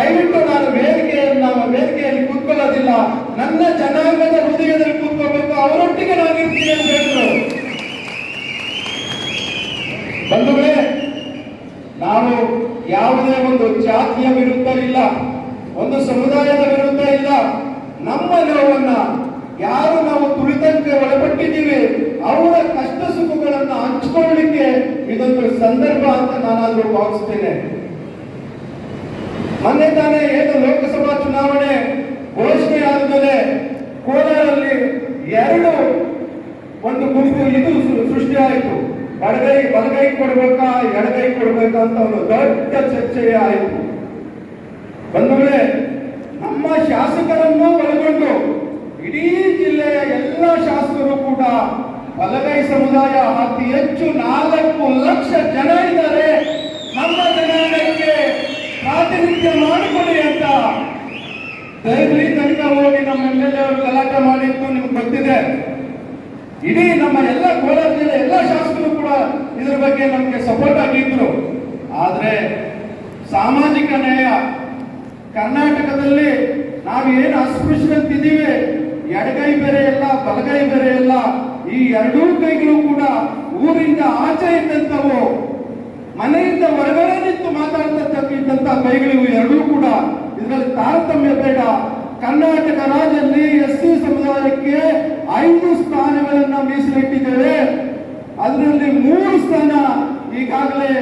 ದಯವಿಟ್ಟು ನಾನು ವೇದಿಕೆಯನ್ನ ವೇದಿಕೆಯಲ್ಲಿ ಕೂತ್ಕೊಳ್ಳೋದಿಲ್ಲ. ನನ್ನ ಜನಾಂಗದ ಹೃದಯದಲ್ಲಿ ಕೂತ್ಕೋಬೇಕು. ಅವರೊಟ್ಟಿಗೆ ನಾನಿರ್ತೀನಿ ಅಂತ ಹೇಳಿದ್ರು. ಬಂಧುಗಳೇ, ನಾವು ಯಾವುದೇ ಒಂದು ಜಾತಿಯ ವಿರುದ್ಧ ಇಲ್ಲ, ಒಂದು ಸಮುದಾಯದ ವಿರುದ್ಧ ಇಲ್ಲ. ನಮ್ಮ ನೋವನ್ನ ಯಾರು ನಾವು ತುಳಿತಕ್ಕೆ ಒಳಪಟ್ಟಿದ್ದೀವಿ, ಅವರ ಕಷ್ಟ ಸುಖಗಳನ್ನು ಹಂಚ್ಕೊಳ್ಳಿಕ್ಕೆ ಇದೊಂದು ಸಂದರ್ಭ ಅಂತ ನಾನಾದ್ರೂ ಭಾವಿಸ್ತೇನೆ. ಮೊನ್ನೆ ತಾನೇ ಏನು ಲೋಕಸಭಾ ಚುನಾವಣೆ ಘೋಷಣೆ ಆದ್ಮೇಲೆ ಕೋಲಾರಲ್ಲಿ ಎರಡು ಒಂದು ಗುಂಪು ಇದು ಸೃಷ್ಟಿಯಾಯಿತು ಬಡಗೈ ಬಲಗೈ ಕೊಡ್ಬೇಕಾ, ಎಡಗೈ ಕೊಡ್ಬೇಕಾ ಅಂತ ಒಂದು ದೊಡ್ಡ ಚರ್ಚೆ ಆಯಿತು. ಬಂಧುಗಳೇ, ನಮ್ಮ ಶಾಸಕರನ್ನು ಒಳಗೊಂಡು ಇಡೀ ಜಿಲ್ಲೆಯ ಎಲ್ಲ ಶಾಸಕರು ಕೂಡ ಬಲಗೈ ಸಮುದಾಯ ಅತಿ ಹೆಚ್ಚು ನಾಲ್ಕು ಲಕ್ಷ ಜನ ಇದ್ದಾರೆ. ನಮ್ಮ ಜನಾಂಗಕ್ಕೆ ಪ್ರಾತಿನಿಧ್ಯ ಮಾಡಿಕೊಡಿ ಅಂತ. ದಯವಿ ತನಕ ಹೋಗಿ ನಮ್ಮ ಎಂ ಎಲ್ ಅವರು ಗಲಾಟೆ ಮಾಡಿದ್ದು ನಿಮ್ಗೆ ಗೊತ್ತಿದೆ. ಇಡೀ ನಮ್ಮ ಎಲ್ಲ ಕೋಲಾರ ಜಿಲ್ಲೆ ಎಲ್ಲ ಶಾಸಕರು ಕೂಡ ಇದ್ರ ಬಗ್ಗೆ ನಮಗೆ ಸಪೋರ್ಟ್ ಆಗಿದ್ರು. ಆದ್ರೆ ಸಾಮಾಜಿಕ ನ್ಯಾಯ, ಕರ್ನಾಟಕದಲ್ಲಿ ನಾವು ಏನು ಅಸ್ಪೃಶ್ಯಂತಿದ್ದೀವಿ ಎಡಗೈ ಬೇರೆ ಎಲ್ಲ ಬಲಗೈ ಬೇರೆ ಇಲ್ಲ, ಈ ಎರಡೂ ಕೈಗಳು ಕೂಡ ಊರಿಂದ ಆಚೆ ಇದ್ದಂಥವು. ಮನೆಯಿಂದ ಹೊರಗಡೆ ನಿಂತು ಮಾತಾಡ್ತಕ್ಕಂಥ ಕೈಗಳಿವು ಎರಡೂ ಕೂಡ ಇದರಲ್ಲಿ ತಾರತಮ್ಯ ಬೇಡ. ಕರ್ನಾಟಕ ರಾಜ್ಯದಲ್ಲಿ ಎಸ್ ಸಿ ಸಮುದಾಯಕ್ಕೆ ಐದು ಸ್ಥಾನಗಳನ್ನ ಮೀಸಲಿಟ್ಟಿದ್ದೇವೆ. ಅದರಲ್ಲಿ ಮೂರು ಸ್ಥಾನ ಈಗಾಗಲೇ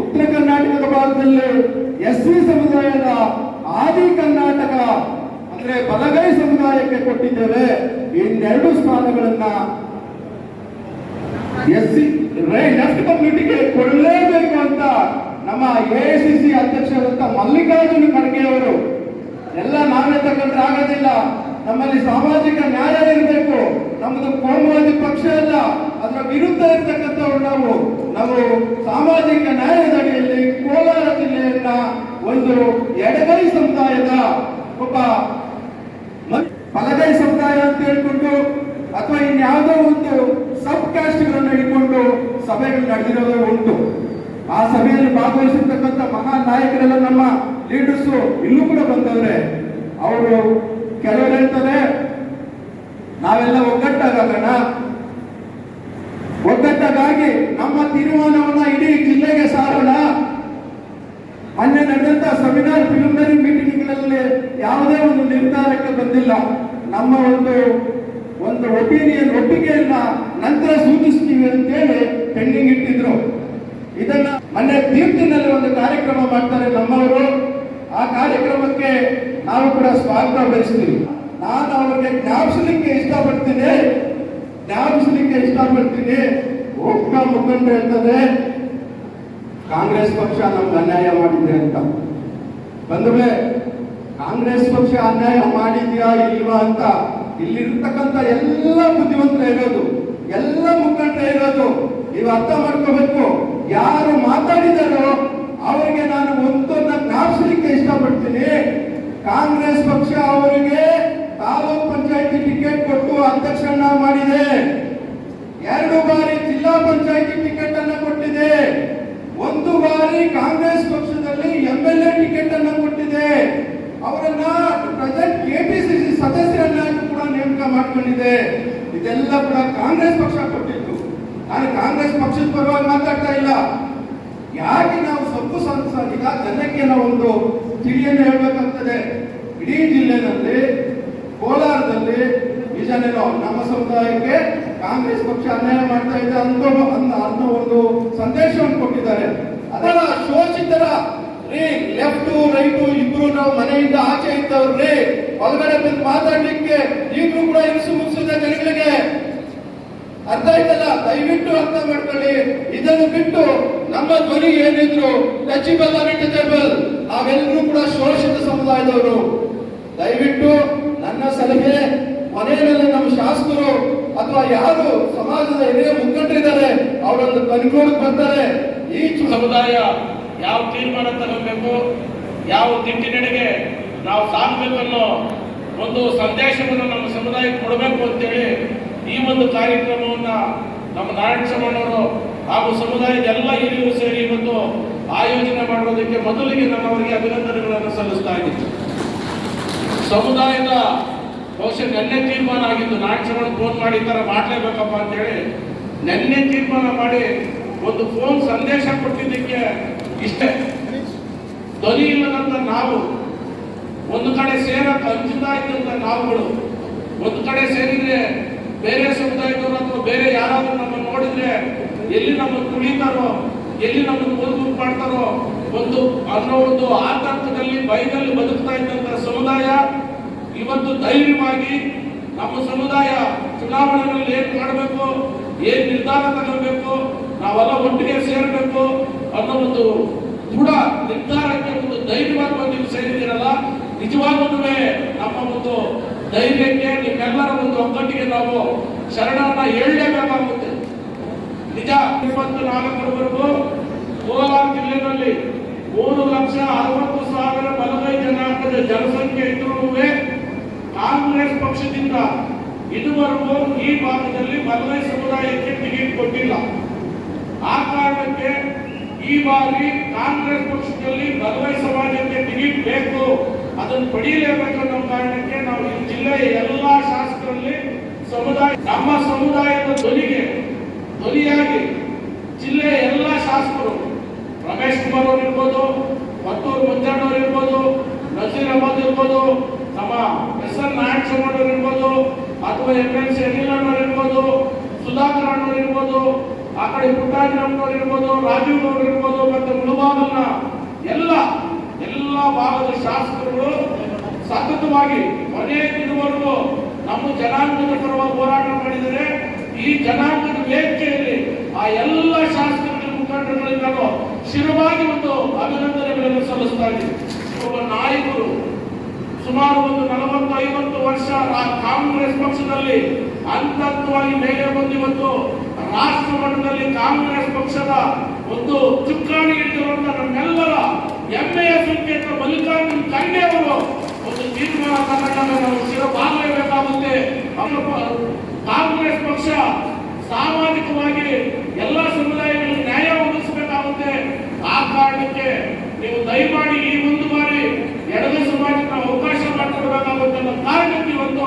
ಉತ್ತರ ಕರ್ನಾಟಕದ ಭಾಗದಲ್ಲಿ ಎಸ್ ಸಿ ಸಮುದಾಯದ ಆದಿ ಕರ್ನಾಟಕ ಅಂದ್ರೆ ಬಲಗೈ ಸಮುದಾಯಕ್ಕೆ ಕೊಟ್ಟಿದ್ದೇವೆ. ಇನ್ನೆರಡು ಸ್ಥಾನಗಳನ್ನ ಎಸ್ ಸಿ ಲೆಫ್ಟ್ ಕಮ್ಯುನಿಟಿಗೆ ಕೊಡಲೇಬೇಕು ಅಂತ ನಮ್ಮ ಎಐಸಿಸಿ ಅಧ್ಯಕ್ಷರಂತ ಮಲ್ಲಿಕಾರ್ಜುನ ಖರ್ಗೆ ಅವರು. ಎಲ್ಲ ನಾವೇ ತಗೊಂಡ್ರೆ ಆಗೋದಿಲ್ಲ. ನಮ್ಮಲ್ಲಿ ಸಾಮಾಜಿಕ ನ್ಯಾಯ ಇರಬೇಕು. ನಮ್ಮದು ಕೋಮುವಾದಿ ಪಕ್ಷ ಅಲ್ಲ. ಅದರ ವಿರುದ್ಧ ಇರ್ತಕ್ಕಂಥವ್ರು ನಾವು. ನಾವು ಸಾಮಾಜಿಕ ನ್ಯಾಯದ ಅಡಿಯಲ್ಲಿ ಕೋಲಾರ ಜಿಲ್ಲೆಯನ್ನ ಒಂದು ಎಡಗೈ ಸಮುದಾಯದ ಒಬ್ಬ ಬಲಗೈ ಸಮುದಾಯ ಅಂತ ಹೇಳ್ಕೊಂಡು ಅಥವಾ ಇನ್ಯಾವುದೋ ಒಂದು ಸಬ್ ಕ್ಯಾಸ್ಟ್ಗಳನ್ನು ಇಟ್ಕೊಂಡು ಸಭೆಗಳು ನಡೆದಿರೋದೇ ಉಂಟು. ಆ ಸಭೆಯಲ್ಲಿ ಭಾಗವಹಿಸಿರ್ತಕ್ಕಂಥ ಮಹಾ ನಾಯಕರೆಲ್ಲ ನಮ್ಮ ಲೀಡರ್ಸ್ ಇಲ್ಲೂ ಕೂಡ ಬಂದವ್ರೆ. ಅವರು ಕೆಲವರು ಹೇಳ್ತಾರೆ ನಾವೆಲ್ಲ ಒಗ್ಗಟ್ಟಾಗೋಣ ಒಗ್ಗಟ್ಟಾಗಿ ನಮ್ಮ ತೀರ್ಮಾನವನ್ನ ಇಡೀ ಜಿಲ್ಲೆಗೆ ಸಾರೋಣ ಮೊನ್ನೆ ನಡೆದಂತ ಸೆಮಿನಾರ್ ಪ್ರಿಲಿಮಿನರಿ ಮೀಟಿಂಗ್ಗಳಲ್ಲಿ ಯಾವುದೇ ಒಂದು ನಿರ್ಧಾರಕ್ಕೆ ಬಂದಿಲ್ಲ ನಮ್ಮ ಒಂದು ಒಂದು ಒಪಿನಿಯನ್ ಒಪ್ಪಿಗೆಯನ್ನ ನಂತರ ಸೂಚಿಸ್ತೀವಿ ಅಂತೇಳಿ ಪೆಂಡಿಂಗ್ ಇಟ್ಟಿದ್ರು ಇದನ್ನ ಮೊನ್ನೆ ತೀರ್ಥಿನಲ್ಲಿ ಒಂದು ಕಾರ್ಯಕ್ರಮ ಮಾಡ್ತಾರೆ ನಮ್ಮವರು ಆ ಕಾರ್ಯಕ್ರಮಕ್ಕೆ ಸ್ವಾಗತ ಬಯಸ್ತೀವಿ ನಾನು ಅವ್ರಿಗೆ ಜ್ಞಾಪಿಸಲಿಕ್ಕೆ ಇಷ್ಟಪಡ್ತೀನಿ. ಜ್ಞಾಪಿಸಲಿಕ್ಕೆ ಇಷ್ಟಪಡ್ತೀನಿ. ಒಬ್ಬ ಮುಖಂಡ ಹೇಳ್ತಾರೆ ಕಾಂಗ್ರೆಸ್ ಪಕ್ಷ ನಮ್ಗೆ ಅನ್ಯಾಯ ಮಾಡಿದೆ ಅಂತ. ಬಂದ್ರೆ ಕಾಂಗ್ರೆಸ್ ಪಕ್ಷ ಅನ್ಯಾಯ ಮಾಡಿದ್ಯಾ ಇಲ್ವಾ ಅಂತ ಇಲ್ಲಿರ್ತಕ್ಕಂಥ ಎಲ್ಲ ಬುದ್ಧಿವಂತರ ಇರೋದು, ಎಲ್ಲ ಮುಖಂಡ ಇರೋದು, ನೀವು ಅರ್ಥ ಮಾಡ್ಕೋಬೇಕು. ಯಾರು ಮಾತಾಡಿದಾರೋ ಅವರಿಗೆ ನಾನು ಒಂದನ್ನ ಜ್ಞಾಪಿಸಲಿಕ್ಕೆ ಇಷ್ಟಪಡ್ತೀನಿ. ಕಾಂಗ್ರೆಸ್ ಪಕ್ಷ ಅವರಿಗೆ ತಾಲೂಕ್ ಪಂಚಾಯತಿ ಟಿಕೆಟ್ ಕೊಟ್ಟು ಅಧ್ಯಕ್ಷರನ್ನ ಮಾಡಿದೆ. ಎರಡು ಬಾರಿ ಜಿಲ್ಲಾ ಪಂಚಾಯತಿ ಟಿಕೆಟ್ ಅನ್ನು ಕೊಟ್ಟಿದೆ. ಒಂದು ಬಾರಿ ಕಾಂಗ್ರೆಸ್ ಪಕ್ಷದಲ್ಲಿ ಎಂಎಲ್ಎ ಟಿಕೆಟ್ ಅನ್ನು ಕೊಟ್ಟಿದೆ. ಅವರನ್ನ ಪ್ರೆಸೆಂಟ್ ಕೆಪಿಸಿಸಿ ಸದಸ್ಯರನ್ನಾಗಿ ಕೂಡ ನೇಮಕ ಮಾಡಿಕೊಂಡಿದೆ. ಇದೆಲ್ಲ ಕೂಡ ಕಾಂಗ್ರೆಸ್ ಪಕ್ಷ ಕೊಟ್ಟಿದ್ದು. ನಾನು ಕಾಂಗ್ರೆಸ್ ಪಕ್ಷದ ಪರವಾಗಿ ಮಾತಾಡ್ತಾ ಇಲ್ಲ. ಯಾಕೆ ನಾವು ಸೊಪ್ಪು ಸಂಸ ಈಗ ಜನಕ್ಕೆ ನಾವು ಒಂದು ತಿಳಿಯನ್ನು ಹೇಳ್ಬೇಕಾಗ್ತದೆ ಇಡೀ ಜಿಲ್ಲೆನಲ್ಲಿ ಕೋಲಾರದಲ್ಲಿ ನಿಜನೇನೋ ನಮ್ಮ ಸಮುದಾಯಕ್ಕೆ ಕಾಂಗ್ರೆಸ್ ಪಕ್ಷ ಅನ್ಯಾಯ ಮಾಡ್ತಾ ಇದೆ ಅಂತ ಅನ್ನೋ ಒಂದು ಸಂದೇಶವನ್ನು ಕೊಟ್ಟಿದ್ದಾರೆ. ಅದರ ಶೋಷಿತರ ರೀ ಲೆಫ್ಟ್ ರೈಟ್ ಇಬ್ರು ನಾವು ಮನೆಯಿಂದ ಆಚೆ ಇದ್ದವ್ರಿ ಒಳಗಡೆ ಬಂದು ಮಾತಾಡ್ಲಿಕ್ಕೆ ಈಗಲೂ ಕೂಡ ಇರಿಸು ಮುಗಿಸಿದ ಜನಗಳಿಗೆ ಅರ್ಥ ಆಯ್ತಲ್ಲ? ದಯವಿಟ್ಟು ಅರ್ಥ ಮಾಡ್ಕೊಳ್ಳಿ. ಇದನ್ನು ಬಿಟ್ಟು ನಮ್ಮ ಧ್ವನಿ ಏನಿದ್ರು ಟಚಬಲ್ ಅನ್ಟಚಬಲ್ ನಾವೆಲ್ಲರೂ ಕೂಡ ಶೋಷಿತ ಸಮುದಾಯದವರು. ದಯವಿಟ್ಟು ನನ್ನ ಸಲಹೆ ಮನೆಯಲ್ಲಿ ನಮ್ಮ ಶಾಸಕರು ಅಥವಾ ಯಾರು ಸಮಾಜದ ಹಿರಿಯ ಮುಖಂಡರಿದ್ದಾರೆ ಅವರೊಂದು ಕನ್ಕ್ಲೂಡ್ ಬರ್ತಾರೆ. ಈ ಸಮುದಾಯ ಯಾವ ತೀರ್ಮಾನ ತಗೋಬೇಕು ಯಾವ ದಿಟ್ಟಿನಡೆಗೆ ನಾವು ಸಾಗಬೇಕು ಅನ್ನೋ ಒಂದು ಸಂದೇಶವನ್ನು ನಮ್ಮ ಸಮುದಾಯಕ್ಕೆ ಕೊಡಬೇಕು ಅಂತೇಳಿ ಈ ಒಂದು ಕಾರ್ಯಕ್ರಮವನ್ನ ನಮ್ಮ ನಾರಾಯಣ ಚಮಣ್ಣವರು ಹಾಗೂ ಸಮುದಾಯದ ಎಲ್ಲ ಹಿರಿಯರು ಸೇರಿ ಇವತ್ತು ಆಯೋಜನೆ ಮಾಡೋದಕ್ಕೆ ಮೊದಲಿಗೆ ನಮ್ಮವರಿಗೆ ಅಭಿನಂದನೆಗಳನ್ನು ಸಲ್ಲಿಸ್ತಾ ಇದ್ದೀವಿ ಸಮುದಾಯದ ಬಹುಶಃ ನೆನ್ನೆ ತೀರ್ಮಾನ ಆಗಿದ್ದು ಚಮಣ್ಣ ಫೋನ್ ಮಾಡಿ ಈ ಥರ ಮಾಡಲೇಬೇಕಪ್ಪ ಅಂತೇಳಿ ನೆನ್ನೆ ತೀರ್ಮಾನ ಮಾಡಿ ಒಂದು ಫೋನ್ ಸಂದೇಶ ಕೊಟ್ಟಿದ್ದಕ್ಕೆ ಇಷ್ಟೇ. ಧ್ವನಿ ಇಲ್ಲದಂತ ನಾವು, ಒಂದು ಕಡೆ ಸೇರಕ್ಕೆ ಇದ್ದಂತ ನಾವುಗಳು. ಒಂದು ಕಡೆ ಸೇರಿದ್ರೆ ಬೇರೆ ಸಮುದಾಯದವರು ಅಥವಾ ಬೇರೆ ಯಾರಾದರೂ ನಮ್ಮ ನೋಡಿದ್ರೆ ಎಲ್ಲಿ ನಮ್ಮನ್ನು ತುಳಿತಾರೋ, ಎಲ್ಲಿ ನಮ್ಮನ್ನು ಮುರುಗು ಮಾಡ್ತಾರೋ ಒಂದು ಅನ್ನೋ ಒಂದು ಆತಂಕದಲ್ಲಿ, ಭಯದಲ್ಲಿ ಬದುಕ್ತಾ ಇದ್ದಂಥ ಸಮುದಾಯ ಇವತ್ತು ಧೈರ್ಯವಾಗಿ ನಮ್ಮ ಸಮುದಾಯ ಚುನಾವಣೆಗಳಲ್ಲಿ ಏನ್ ಮಾಡಬೇಕು, ಏನ್ ನಿರ್ಧಾರ ತಗೋಬೇಕು ನಾವೆಲ್ಲ ಒಟ್ಟಿಗೆ ಸೇರಬೇಕು ಅನ್ನೋ ಒಂದು ದೃಢ ನಿರ್ಧಾರಕ್ಕೆ ಒಂದು ಧೈರ್ಯವಾಗಿ ನೀವು ಸೇರಿದ್ದೀರಲ್ಲ ನಿಜವಾಗ್ಲೂ ನಮ್ಮ ಒಂದು ಧೈರ್ಯಕ್ಕೆ ನಿಮ್ಮೆಲ್ಲರ ಒಂದು ಒಗ್ಗಟ್ಟಿಗೆ ನಾವು ಶರಣನ್ನ ಹೇಳಲೇಬೇಕಾಗುತ್ತೆ ನಿಜ, ಇಪ್ಪತ್ತು ನಾಲ್ಕರವರೆಗೂ ಕೋಲಾರ ಜಿಲ್ಲೆಯಲ್ಲಿ ಮೂರು ಲಕ್ಷ ಅರವತ್ತು ಸಾವಿರ ಬಲಗೈ ಜನಾಂಗದ ಜನಸಂಖ್ಯೆ ಇದ್ರೂ ಕಾಂಗ್ರೆಸ್ ಪಕ್ಷದಿಂದ ಇದುವರೆಗೂ ಈ ಭಾಗದಲ್ಲಿ ಬಲಗೈ ಸಮುದಾಯಕ್ಕೆ ಟಿಕೆಟ್ ಕೊಟ್ಟಿಲ್ಲ ಆ ಕಾರಣಕ್ಕೆ ಈ ಬಾರಿ ಕಾಂಗ್ರೆಸ್ ಪಕ್ಷದಲ್ಲಿ ಮಲ್ವೈ ಸಮಾಜಕ್ಕೆ ಟಿಕೆಟ್ ಬೇಕು ಅದನ್ನು ಪಡೆಯಲೇಬೇಕು ಕಾರಣಕ್ಕೆ ನಾವು ಈ ಜಿಲ್ಲೆಯ ಎಲ್ಲಾ ಶಾಸಕರಲ್ಲಿ ಸಮುದಾಯ, ನಮ್ಮ ಸಮುದಾಯದ ಧ್ವನಿಗೆ ಧ್ವನಿಯಾಗಿ ಜಿಲ್ಲೆಯ ಎಲ್ಲ ಶಾಸಕರು, ರಮೇಶ್ ಕುಮಾರ್ ಅವರು ಇರ್ಬೋದು, ಮತ್ತೂರು ಮಂಜಣ್ಣವ್ರು ನಸೀರ್ ಅಹಮದ್ ಇರ್ಬೋದು ನಮ್ಮ ಎಸ್ ಎನ್ ನಾಯಕ್ ಅವರು ಇರ್ಬೋದು, ಅಥವಾ ಎಂ ಎಲ್ ಸಿ ಅನಿಲಣ್ಣವ್ರು ಇರ್ಬೋದು, ಸುಧಾಕರ್ ಅಣ್ಣವ್ರು ಇರ್ಬೋದು, ಆ ಕಡೆ ಪುಟ್ಟಾಜಿರಮ್ಮನವ್ರು ಇರ್ಬೋದು, ರಾಜೀವ್ ಅವರು ಇರ್ಬೋದು, ಮತ್ತೆ ಮುಳುಬಾಗಲ್ನ ಎಲ್ಲ ಎಲ್ಲ ಭಾಗದ ಶಾಸಕರುಗಳು ಸತತವಾಗಿ ಕೊನೆಯ ದಿನವರೆಗೂ ನಮ್ಮ ಜನಾಂಗದ ಪರವಾಗಿ ಹೋರಾಟ ಮಾಡಿದರೆ, ಈ ಜನಾಂಗದ ವೇದಿಕೆಯಲ್ಲಿ ಆ ಎಲ್ಲ ಶಾಸಕರ ಮುಖಂಡರುಗಳಿಗೆ ನಾನು ಶಿರವಾಗಿ ಒಂದು ಅಭಿನಂದನೆಗಳನ್ನು ಸಲ್ಲಿಸ್ತಾ ಇದ್ದೀನಿ. ಒಬ್ಬ ನಾಯಕರು ಸುಮಾರು ಒಂದು ನಲವತ್ತು ಐವತ್ತು ವರ್ಷ ಕಾಂಗ್ರೆಸ್ ಪಕ್ಷದಲ್ಲಿ ಅಂತತ್ವವಾಗಿ ಮೇಲೆ ಬಂದು ಇವತ್ತು ರಾಷ್ಟ್ರ ಮಟ್ಟದಲ್ಲಿ ಕಾಂಗ್ರೆಸ್ ಪಕ್ಷದ ಒಂದು ಚುಕ್ಕಾಣಿ ಇಟ್ಟಿರುವಂತಹ ನಮ್ಮೆಲ್ಲರ ಹೆಮ್ಮೆಯ ಸಂಕೇತ ಮಲ್ಲಿಕಾರ್ಜುನ್ ಖರ್ಗೆ ಅವರು ಒಂದು ತೀರ್ಮಾನ ತಗೊಂಡಾಗ ನಾವು ಶಿರಬಾಗಲೇಬೇಕಾಗುತ್ತೆ. ಕಾಂಗ್ರೆಸ್ ಪಕ್ಷ ಸಾಮಾಜಿಕವಾಗಿ ಎಲ್ಲ ಸಮುದಾಯಗಳಿಗೆ ನ್ಯಾಯ ಒದಗಿಸಬೇಕಾಗುತ್ತೆ. ಆ ಕಾರಣಕ್ಕೆ ನೀವು ದಯಮಾಡಿ ಈ ಒಂದು ಬಾರಿ ಎಡಗೈ ಸಮಾಜಕ್ಕೆ ಅವಕಾಶ ಮಾಡಿಕೊಡ್ಬೇಕಾಗುತ್ತೆ ಕಾರಣಕ್ಕೆ ಇವತ್ತು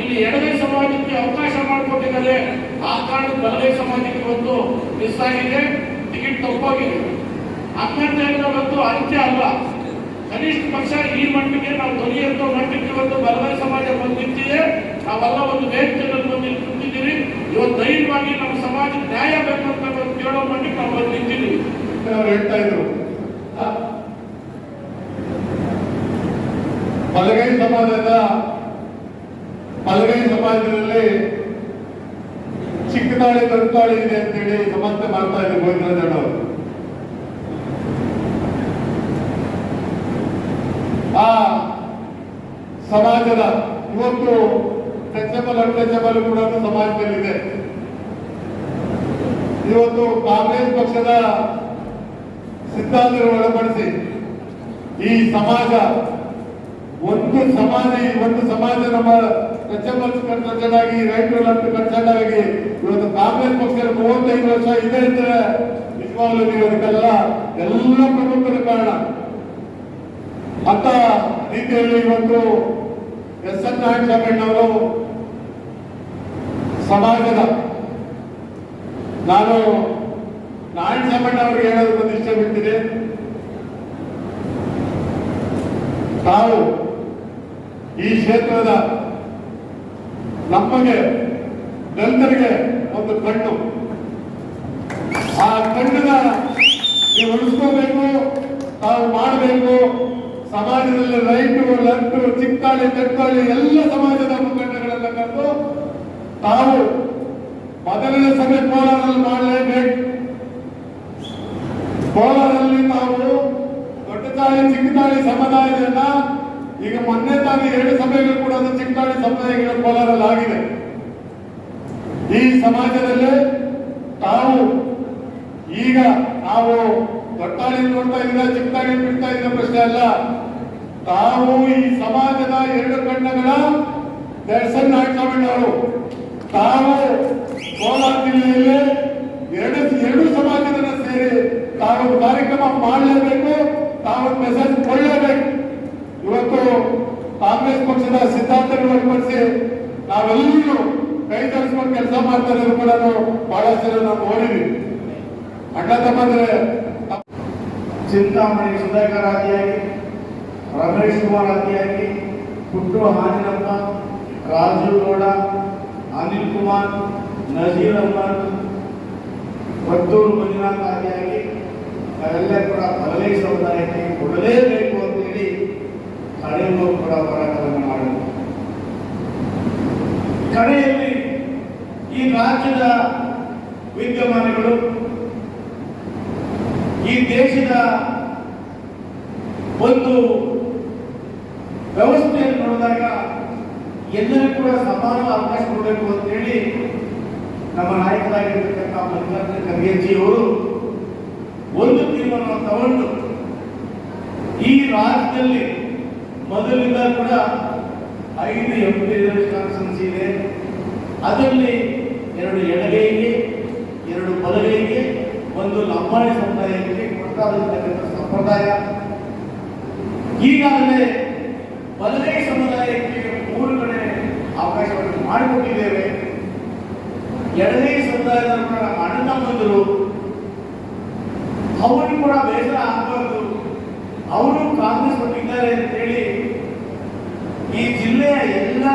ಇಲ್ಲಿ ಎಡಗೈ ಸಮಾಜಕ್ಕೆ ಅವಕಾಶ ಮಾಡಿಕೊಟ್ಟಿದ್ದಾರೆ. ಆ ಕಾರಣ ಬಲಗೈ ಸಮಾಜಕ್ಕೆ ಇವತ್ತು ಮಿಸ್ ಆಗಿದೆ. ಟಿಕೆಟ್ ತಪ್ಪೋಗಿದೆ. ಹೇಳಿದ್ರೆ ಇವತ್ತು ಅಂತ್ಯ ಅಲ್ಲ. ಕನಿಷ್ಠ ಪಕ್ಷ ಈ ಮಟ್ಟಿಗೆ ನಾವು ದೊರೆಯುವಂತ ಮಟ್ಟಕ್ಕೆ ಇವತ್ತು ಬಲಗೈ ಸಮಾಜ ಬಂದು ನಿಂತಿದೆ. ನಾವೆಲ್ಲ ಒಂದು ವೇದಿಕೆಗಳಲ್ಲಿ ಬಂದು ಇಲ್ಲಿ ಕುಂತಿದ್ದೀವಿ ಇವತ್ತು ಧೈರ್ಯವಾಗಿ ನಮ್ಮ ಸಮಾಜಕ್ಕೆ ನ್ಯಾಯ ಬೇಕು ಅಂತ ಒಂದು ಕೇಳೋ ಮಟ್ಟಿಗೆ ನಾವು ಬಂದು ನಿಂತಿದ್ದೀವಿ. ಹೇಳ್ತಾ ಇದ್ರು. ಆ, ಬಲಗೈ ಸಮಾಜದ ಬಲಗೈ ಸಮಾಜದಲ್ಲಿ ಚಿಕ್ಕದಾಳೆ ದೊಡ್ಡದಾಳಿ ಇದೆ ಅಂತೇಳಿ ಸಮಸ್ಯೆ ಮಾಡ್ತಾ ಇದೆ ಗೋವಿಂದರಾಜಣ್ಣ ಅವರು ಆ ಸಮಾಜದ ಇವತ್ತು ಟಚಬಲ್ ಅನ್ಟಚಬಲ್ ಕೂಡ ಸಮಾಜದಲ್ಲಿದೆ. ಇವತ್ತು ಕಾಂಗ್ರೆಸ್ ಪಕ್ಷದ ಸಿದ್ಧಾಂತಗಳು ಒಳಪಡಿಸಿ ಈ ಸಮಾಜ ಒಂದು ಸಮಾಜ ಒಂದು ಸಮಾಜ ನಮ್ಮ ಟಚಬಲ್ ಕನ್ಸರ್ನ್ ಕನ್ಸರ್ನ್ ಆಗಿ ಇವತ್ತು ಕಾಂಗ್ರೆಸ್ ಪಕ್ಷದ ಮೂವತ್ತೈದು ವರ್ಷ ಇದೆ ಅಂತ ನಿಜವಾಗ್ಲೂ ಇವರಿಗೆಲ್ಲ ಎಲ್ಲ ಪ್ರಮುಖರ ಕಾರಣ. ಅಂತ ರೀತಿಯಲ್ಲಿ ಇವತ್ತು ಎಸ್ ಎನ್ ಅವರು ಸಮಾಜದ ನಾನು ನಾರಾಯಣಸ್ವಾಮಣ್ಣ ಅವರಿಗೆ ಹೇಳೋದು ಒಂದು ಇಷ್ಟ ಬಿಟ್ಟಿದೆ. ತಾವು ಈ ಕ್ಷೇತ್ರದ ನಮಗೆ ದಲಿತರಿಗೆ ಒಂದು ಕಣ್ಣು. ಆ ಕಣ್ಣನ್ನ ನೀವು ಉಳಿಸ್ಕೋಬೇಕು, ತಾವು ಮಾಡಬೇಕು. ಸಮಾಜದಲ್ಲಿ ರೈಟು ಲಟ್ಟು ಚಿಕ್ಕಾಳಿ, ತೆಕ್ಕಾಳಿ, ಎಲ್ಲ ಸಮಾಜದ ಮುಖಂಡಗಳೆಲ್ಲ ಕರೆದು ತಾವು ಮೊದಲನೇ ಸಭೆ ಕೋಲಾರಲ್ಲಿ ಮಾಡಲೇಬೇಕು. ಕೋಲಾರಲ್ಲಿ ನಾವು ದೊಡ್ಡ ತಾಳಿ ಚಿಕ್ಕ ತಾಳಿ ಸಮುದಾಯದನ್ನ ಈಗ ಮೊನ್ನೆ ತಾನೇ ಎರಡು ಸಭೆಗಳು ಕೂಡ ಅದು ಚಿಕ್ಕ ತಾಳಿ ಸಮುದಾಯಗಳ ಕೋಲಾರಲ್ಲಿ ಆಗಿದೆ. ಈ ಸಮಾಜದಲ್ಲಿ ತಾವು ಈಗ ನಾವು ದೊಡ್ಡಾಳಿ ನೋಡ್ತಾ ಇದ್ದೀರಾ ಚಿಕ್ಕಾಣಿ ಬಿಡ್ತಾ ಇದ್ದ ಪ್ರಶ್ನೆ ಅಲ್ಲ. ತಾವು ಈ ಸಮಾಜದ ಎರಡು ಕಣ್ಣಗಳ ದರ್ಶನ್ ನಾಯಕಸ್ವಾಮಿ ಅವರು. ತಾವು ಕೋಲಾರ ಜಿಲ್ಲೆಯಲ್ಲಿ ಎರಡು ಎರಡು ಸಮಾಜದನ್ನ ಸೇರಿ ತಾವು ಕಾರ್ಯಕ್ರಮ ಮಾಡಲೇಬೇಕು, ತಾವು ಮೆಸೇಜ್ ಇವತ್ತು ಕಾಂಗ್ರೆಸ್ ಪಕ್ಷದ ಸಿದ್ಧಾಂತಗಳು ಅನುಸರಿಸಿ ನಾವೆಲ್ಲರೂ ಕೈ ಜೋಡಿಸ್ಕೊಂಡು ಕೆಲಸ ಮಾಡ್ತಾ ಇರೋದು ಕೂಡ ಬಹಳಷ್ಟು ಜನ ನಾವು ನೋಡಿದ್ವಿ ಅಣ್ಣ ತಮ್ಮಂದ್ರೆ, ಚಿಂತಾಮಣಿ ಸುಧಾಕರ್ ಆದಿಯಾಗಿ, ರಮೇಶ್ ಕುಮಾರ್ ಆದಿಯಾಗಿ, ಪುಟ್ಟು ಹಾನಿನಪ್ಪ ರಾಜು ಗೌಡ, ಅನಿಲ್ ಕುಮಾರ್, ನಜೀರ್ ಅಹ್ಮದ್ ವದ್ದೂರು ಮಂಜುನಾಥ್ ಆದಿಯಾಗಿ, ನಾವೆಲ್ಲ ಕೂಡ ಬದಲೈ ಸಮುದಾಯಕ್ಕೆ ಕೊಡಲೇಬೇಕು. ಕಡೆಯಲ್ಲೂ ಕೂಡ ಹೋರಾಟವನ್ನು ಮಾಡಿದರು. ಕಡೆಯಲ್ಲಿ ಈ ರಾಜ್ಯದ ವಿದ್ಯಮಾನಗಳು, ಈ ದೇಶದ ಒಂದು ವ್ಯವಸ್ಥೆಯನ್ನು ನೋಡಿದಾಗ ಎಲ್ಲರೂ ಕೂಡ ಸಮಾನ ಅವಕಾಶ ಕೊಡಬೇಕು ಅಂತೇಳಿ ನಮ್ಮ ನಾಯಕರಾಗಿರ್ತಕ್ಕಂಥ ಮಲ್ಲಿಕಾರ್ಜುನ ಖರ್ಗೆಜಿ ಅವರು ಒಂದು ತೀರ್ಮಾನವನ್ನು ತಗೊಂಡು ಈ ರಾಜ್ಯದಲ್ಲಿ ಮೊದಲಿಂದ ಕೂಡ ಐದು ಎಂ ಪಿ ಕಾನ್ಸ್ಟನ್ಸಿ ಇದೆ. ಅದರಲ್ಲಿ ಎರಡು ಎಡಗೈಗೆ, ಎರಡು ಬಲಗೈಗೆ, ಒಂದು ಲಂಬಾಣಿ ಸಮುದಾಯಕ್ಕೆ ಕೊಡ್ತಾ ಸಂಪ್ರದಾಯ. ಈಗಾಗಲೇ ಬಲಗೈ ಸಮುದಾಯಕ್ಕೆ ಮೂರು ಕಡೆ ಅವಕಾಶವನ್ನು ಮಾಡಿಕೊಟ್ಟಿದ್ದೇವೆ. ಎಡಗೈ ಸಮುದಾಯದ ಅಣ್ಣ ಬಂದರು ಅವರು ಕೂಡ ಬೇಸರ ಆಗಬಾರ್ದು. ಅವರು ಕಾಂಗ್ರೆಸ್ ಅಂತ ಹೇಳಿ ಈ ಜಿಲ್ಲೆಯ ಎಲ್ಲ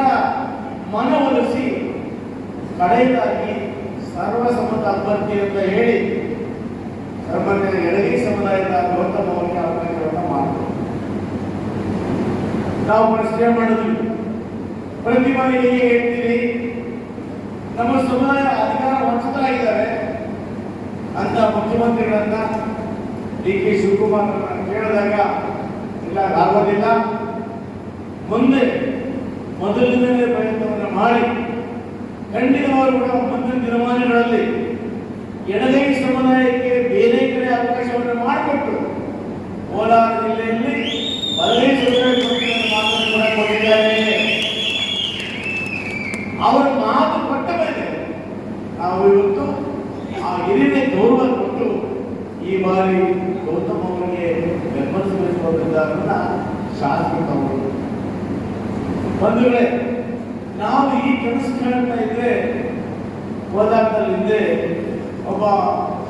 ಮನವೊಲಿಸಿ ಕಡೆಯದಾಗಿ ಸರ್ವಸಮ್ಮತ ಅಭ್ಯರ್ಥಿ ಅಂತ ಹೇಳಿ ಸರ್ವಜ್ಞ ಎಡಗಿ ಸಮುದಾಯದ ಗೌತಮ ಅವರಿಗೆ ಅಭ್ಯರ್ಥಿಗಳನ್ನು ಮಾಡಿದ್ರು. ನಾವು ಸ್ಟೇ ಮಾಡಿದ್ವಿ ಪ್ರತಿ ಬಾರಿ ಹೇಗೆ ಹೇಳ್ತೀರಿ, ನಮ್ಮ ಸಮುದಾಯ ಅಧಿಕಾರ ವಂಚಿತರಾಗಿದ್ದಾರೆ ಅಂತ ಮುಖ್ಯಮಂತ್ರಿಗಳನ್ನ ಡಿ ಕೆ ಶಿವಕುಮಾರ್ ಕೇಳಿದಾಗ ಇಲ್ಲ ಆಗೋದಿಲ್ಲ ಮುಂದೆ ಮೊದಲಿನಲ್ಲೇ ಪ್ರಯತ್ನವನ್ನು ಮಾಡಿ ಗಂಡಿನವರು ಕೂಡ ಮುಂದಿನ ದಿನಮಾನಗಳಲ್ಲಿ ಎಡಗೈ ಸಮುದಾಯಕ್ಕೆ ಬೇರೆ ಕಡೆ ಅವಕಾಶವನ್ನು ಮಾಡಿಕೊಟ್ಟು ಕೋಲಾರ ಜಿಲ್ಲೆಯಲ್ಲಿ ಬಲಗೈ ಸಮುದಾಯ ಮಾತನ್ನು ಕೂಡ ಕೊಟ್ಟಿದ್ದಾರೆ. ಅವರ ಮಾತು ಕೊಟ್ಟ ಮೇಲೆ ನಾವು ಇವತ್ತು ಆ ಹಿರಿಯ ಗೌರವ ಕೊಟ್ಟು ಈ ಬಾರಿ ಬೆಂಬಲಿಸಬೇಕಂತ ಶಾಸಕರು ಬಂಧುಗಳೇ, ನಾವು ಈ ಕನಸು ಕೇಳ್ತಾ ಇದ್ರೆ ಕೋಲಾರದಲ್ಲಿ ಹಿಂದೆ ಒಬ್ಬ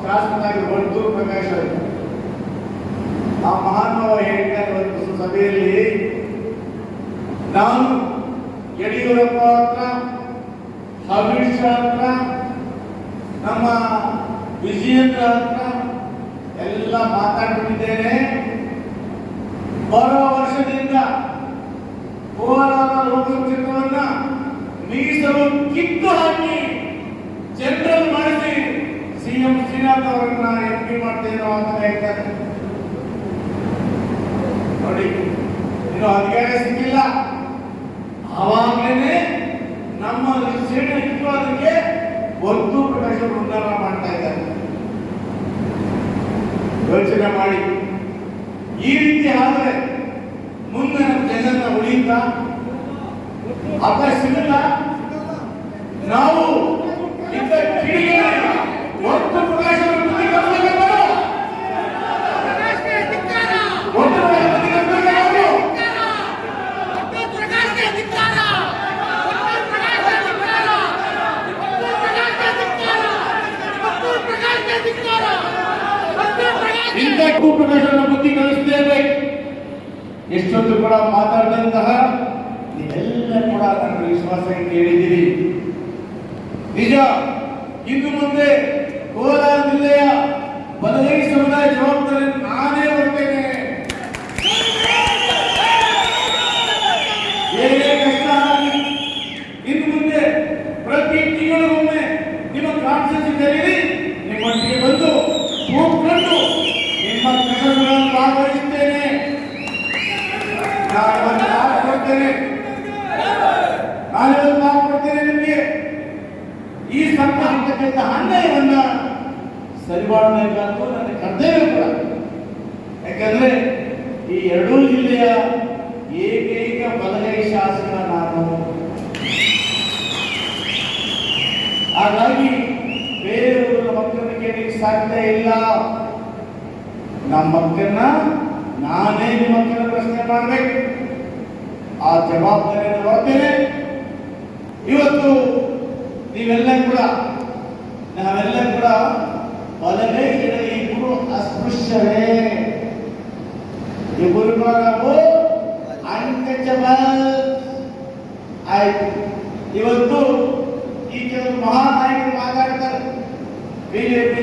ಶಾಸಕನಾಗಿ ಹೊರತು ಪ್ರಕಾಶ್ ಆ ಮಹಾನುಭಾವ ಹೇಳ್ತಾ ಒಂದು ಸಭೆಯಲ್ಲಿ, ನಾನು ಯಡಿಯೂರಪ್ಪ ಹತ್ರ ಅಮಿತ್ ಶಾ ಹತ್ರ, ನಮ್ಮ ವಿಜಯೇಂದ್ರ ಹತ್ರ ಎಲ್ಲ ಮಾತಾಡ್ಬಿಟ್ಟಿದ್ದೇನೆ. ಬರುವ ವರ್ಷದಿಂದ ಕೋಲಾರ ಲೋಕಸಭಾ ಕ್ಷೇತ್ರವನ್ನ ಮೀಸಲು ಕಿತ್ತು ಹಾಕಿ ಜನರಲ್ ಮಾಡಿಸಿ ಸಿಎಂ ಶ್ರೀನಾಥ್ ಅವರನ್ನ ಎಂ ಪಿ ಅಂತ ಹೇಳ್ತಾರೆ ನೋಡಿ, ಇನ್ನು ಅಧಿಕಾರ ಸಿಕ್ಕಿಲ್ಲ. ಆವಾಗಲೇ ನಮ್ಮ ಸೇನೆ ಇಟ್ಟುವುದಕ್ಕೆ ಒಂದು ಪ್ರಕಾಶ ವೃಂದಾವನ ಮಾಡ್ತಾ ಇದ್ದಾರೆ. ಯೋಚನೆ ಮಾಡಿ. ಈ ರೀತಿ ಆದರೆ ಮುಂದೆ ನಮ್ಮ ಜನನ ಉಳಿಯುತ್ತಾ ಅವಕಾಶ ಸಿಗಲ್ಲ. ನಾವು ಇಂಥ ಒಟ್ಟು ಏನೇ ಕಷ್ಟ ಆಗಲಿ ಇನ್ನು ಮುಂದೆ ಪ್ರತಿ ತಿಂಗಳಿಗೊಮ್ಮೆ ನಿಮ್ಮ ಕಾನ್ಸೆನ್ಸ್ ತೆರೀರಿ ನಿಮ್ಮೊಟ್ಟಿಗೆ ಬಂದು ಕೂತ್ಕೊಂಡು ನಿಮ್ಮ ಕೆಲಸಗಳನ್ನು ಭಾಗವಹಿಸುತ್ತೇನೆ. ನಾನು ಕೊಡ್ತೇನೆ. ನಾನು ಕೊಡ್ತೇನೆ ನಿಮಗೆ. ಈ ಸಂಬಂಧತಕ್ಕಂಥ ಅನ್ಯಾಯವನ್ನು ಸರಿ ಮಾಡಬೇಕಾದ್ದು ನನ್ನ ಕರ್ತವ್ಯ ಕೂಡ. ಯಾಕಂದ್ರೆ ಈ ಎರಡೂ ಜಿಲ್ಲೆಯ ಏಕೆ ಬಲಗೈ ಶಾಸಕ ನಾನು ಹಾಗಾಗಿ ಬೇರೆಯವರು ಮಕ್ಕಳನ್ನ ಕೇಳಲಿಕ್ಕೆ ಸಾಧ್ಯ ಇಲ್ಲ. ನಮ್ಮ ಮಕ್ಕಳನ್ನ ನಾನೇ ನಿಮ್ಮ ಮಕ್ಕಳ ಪ್ರಶ್ನೆ ಮಾಡಬೇಕು. ಆ ಜವಾಬ್ದಾರಿಯನ್ನು ಹೊರ್ತೇನೆ ಇವತ್ತು ನೀವೆಲ್ಲ ಕೂಡ, ನಾವೆಲ್ಲ ಕೂಡ ಬಲಗೈ ಎಡಗೈ ಇಬ್ಬರು ಅಸ್ಪೃಶ್ಯವೇ. ಇಬ್ಬರು ನಾವು ಆಯ್ತು ಇವತ್ತು ಈ ಕೆಲವು ಮಹಾನಾಯಕರು ಮಾತಾಡ್ತಾರೆ ಬಿಜೆಪಿ